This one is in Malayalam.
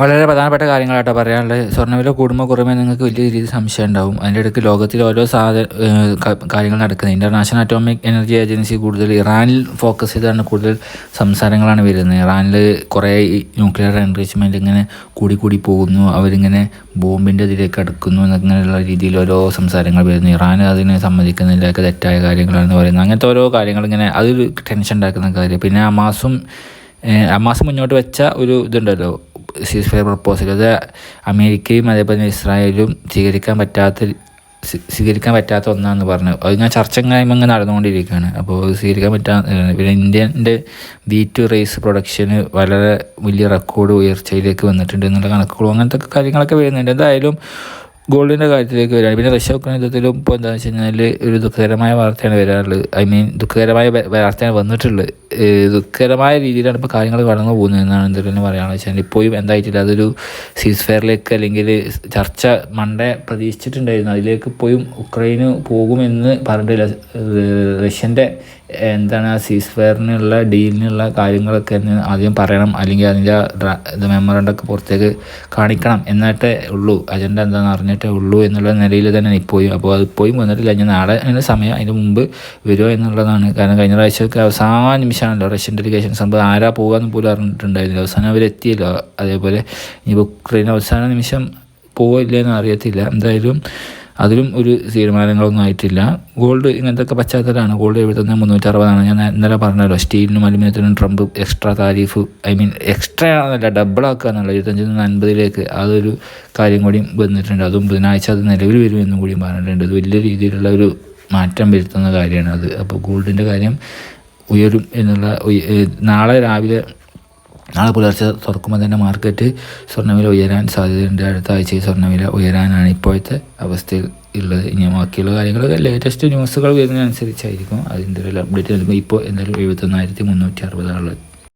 വളരെ പ്രധാനപ്പെട്ട കാര്യങ്ങളാട്ടോ പറയാനുള്ളത്. സ്വർണവില കൂടുമ്പോൾ കുറയുമ്പോൾ നിങ്ങൾക്ക് വലിയ രീതിയിൽ സംശയം ഉണ്ടാവും. അതിന്റെ ഇടയ്ക്ക് ലോകത്തിൽ ഓരോ സാധ കാര്യങ്ങൾ നടക്കുന്നത്. ഇന്റർനാഷണൽ അറ്റോമിക് എനർജി ഏജൻസി കൂടുതൽ ഇറാനിൽ ഫോക്കസ് ചെയ്താണ് കൂടുതൽ സംസാരങ്ങളാണ് വരുന്നത്. ഇറാനിൽ കുറേ ന്യൂക്ലിയർ എൻറിച്ച്മെന്റ് ഇങ്ങനെ കൂടി കൂടി പോകുന്നു. അവരിങ്ങനെ ബോംബിന്റെ ഇതിലേക്ക് അടുക്കുന്നു എന്നങ്ങനെയുള്ള രീതിയിൽ ഓരോ സംസാരങ്ങൾ വരുന്നു. ഇറാൻ അതിനെ സമ്മതിക്കുന്നില്ല ഒക്കെ തെറ്റായ കാര്യങ്ങളാണെന്ന് പറയുന്നത് അങ്ങനത്തെ ഓരോ കാര്യങ്ങൾ ഇങ്ങനെ അതൊരു ടെൻഷൻ ഉണ്ടാക്കുന്ന കാര്യം. പിന്നെ അമാസും ആ അമാസ് മുന്നോട്ട് വെച്ച ഒരു ഇതുണ്ടല്ലോ. സീസ് ഫയർ പ്രപ്പോസൽ അത് അമേരിക്കയും അതേപോലെ ഇസ്രായേലും സ്വീകരിക്കാൻ പറ്റാത്ത സ്വീ- സ്വീകരിക്കാൻ പറ്റാത്ത ഒന്നാന്ന് പറഞ്ഞു. അത് ഞാൻ ചർച്ച ഇങ്ങനെ നടന്നുകൊണ്ടിരിക്കുകയാണ്. അപ്പോൾ സ്വീകരിക്കാൻ പറ്റാ പിന്നെ ഇന്ത്യന്റെ വീറ്റ് റേസ് പ്രൊഡക്ഷന് വളരെ വലിയ റെക്കോർഡ് ഉയർച്ചയിലേക്ക് വന്നിട്ടുണ്ട് എന്നുള്ള കണക്കുകളും അങ്ങനത്തെ കാര്യങ്ങളൊക്കെ വരുന്നുണ്ട്. എന്തായാലും ഗോൾഡിന്റെ കാര്യത്തിലേക്ക് വരാൻ പിന്നെ റഷ്യ ഉക്രൈൻ യുദ്ധത്തിലും ഇപ്പോൾ എന്താണെന്ന് വെച്ച് കഴിഞ്ഞാൽ ഒരു ദുഃഖകരമായ വാർത്തയാണ് വരാറുള്ളത്. ഐ മീൻ ദുഃഖകരമായ വാർത്തയാണ് വന്നിട്ടുള്ളത്. ദുഃഖകരമായ രീതിയിലാണ് ഇപ്പോൾ കാര്യങ്ങൾ കടന്നു പോകുന്നത് എന്നാണ് എന്തെങ്കിലും പറയുകയെന്ന് വെച്ചാൽ ഇപ്പോഴും എന്തായിട്ടില്ല അതൊരു സീസ് ഫെയറിലേക്ക് അല്ലെങ്കിൽ ചർച്ച മണ്ടേ പ്രതീക്ഷിച്ചിട്ടുണ്ടായിരുന്നു. അതിലേക്ക് ഇപ്പോഴും ഉക്രൈന് പോകുമെന്ന് പറഞ്ഞിട്ടില്ല. റഷ്യന്റെ എന്താണ് ആ സീസ് ഫെയറിനുള്ള ഡീലിനുള്ള കാര്യങ്ങളൊക്കെ ആദ്യം പറയണം. അല്ലെങ്കിൽ അതിന്റെ ഇത് മെമ്മറണ്ടൊക്കെ പുറത്തേക്ക് കാണിക്കണം എന്നിട്ടേ ഉള്ളൂ. അജണ്ട എന്താണെന്ന് അറിഞ്ഞിട്ടേ ഉള്ളൂ എന്നുള്ള നിലയിൽ തന്നെ ഇപ്പോഴും. അപ്പോൾ അത് ഇപ്പോഴും വന്നിട്ടില്ല. ഞാൻ നാളെ അതിന്റെ സമയം അതിന് മുമ്പ് വരുമോ എന്നുള്ളതാണ്. കാരണം കഴിഞ്ഞ പ്രാവശ്യമൊക്കെ അവസാന നിമിഷമാണല്ലോ റഷ്യൻ ഡെലിഗേഷൻ സംഭവം. ആരാ പോകുകയെന്ന് പോലും അറിഞ്ഞിട്ടുണ്ടായിരുന്നില്ല. അവസാനം അവരെത്തിയല്ലോ. അതേപോലെ ഇനി ഉക്രൈൻ അവസാന നിമിഷം പോവില്ലെന്ന് അറിയത്തില്ല. എന്തായാലും അതിലും ഒരു തീരുമാനങ്ങളൊന്നും ആയിട്ടില്ല. ഗോൾഡ് ഇങ്ങനത്തെ പശ്ചാത്തലമാണ്. ഗോൾഡ് എഴുപത്തൊന്ന് മുന്നൂറ്ററുപതാണ്. ഞാൻ ഇന്നലെ പറഞ്ഞല്ലോ സ്റ്റീലിനും അലുമിനിയത്തിനും Trump extra tariff I mean extra ആണല്ല ഡബിൾ ആക്കുക എന്നുള്ള ഇരുപത്തഞ്ചിൽ നിന്ന് അൻപതിലേക്ക് അതൊരു കാര്യം കൂടി വന്നിട്ടുണ്ട്. അതും ബുധനാഴ്ച അത് നിലവിൽ വരുമെന്നും കൂടി പറഞ്ഞിട്ടുണ്ട്. ഇത് വലിയ രീതിയിലുള്ള ഒരു മാറ്റം വരുത്തുന്ന കാര്യമാണ് അത്. അപ്പോൾ ഗോൾഡിന്റെ കാര്യം ഉയരും എന്നുള്ള നാളെ രാവിലെ നാളെ പുലർച്ചെ തുറക്കുമ്പോൾ തന്നെ മാർക്കറ്റ് സ്വർണവില ഉയരാൻ സാധ്യതയുണ്ട്. അടുത്ത ആഴ്ചയിൽ സ്വർണവില ഉയരാനാണ് ഇപ്പോഴത്തെ അവസ്ഥയിൽ ഉള്ളത്. ഇനി ബാക്കിയുള്ള കാര്യങ്ങളൊക്കെ ലേറ്റസ്റ്റ് ന്യൂസുകൾ വരുന്നതനുസരിച്ചായിരിക്കും. അതിന്റെ ഒരു അപ്ഡേറ്റ് നൽകുമ്പോൾ ഇപ്പോൾ എന്തായാലും എഴുപത്തൊന്നായിരത്തി മുന്നൂറ്റി അറുപതാണുള്ളത്.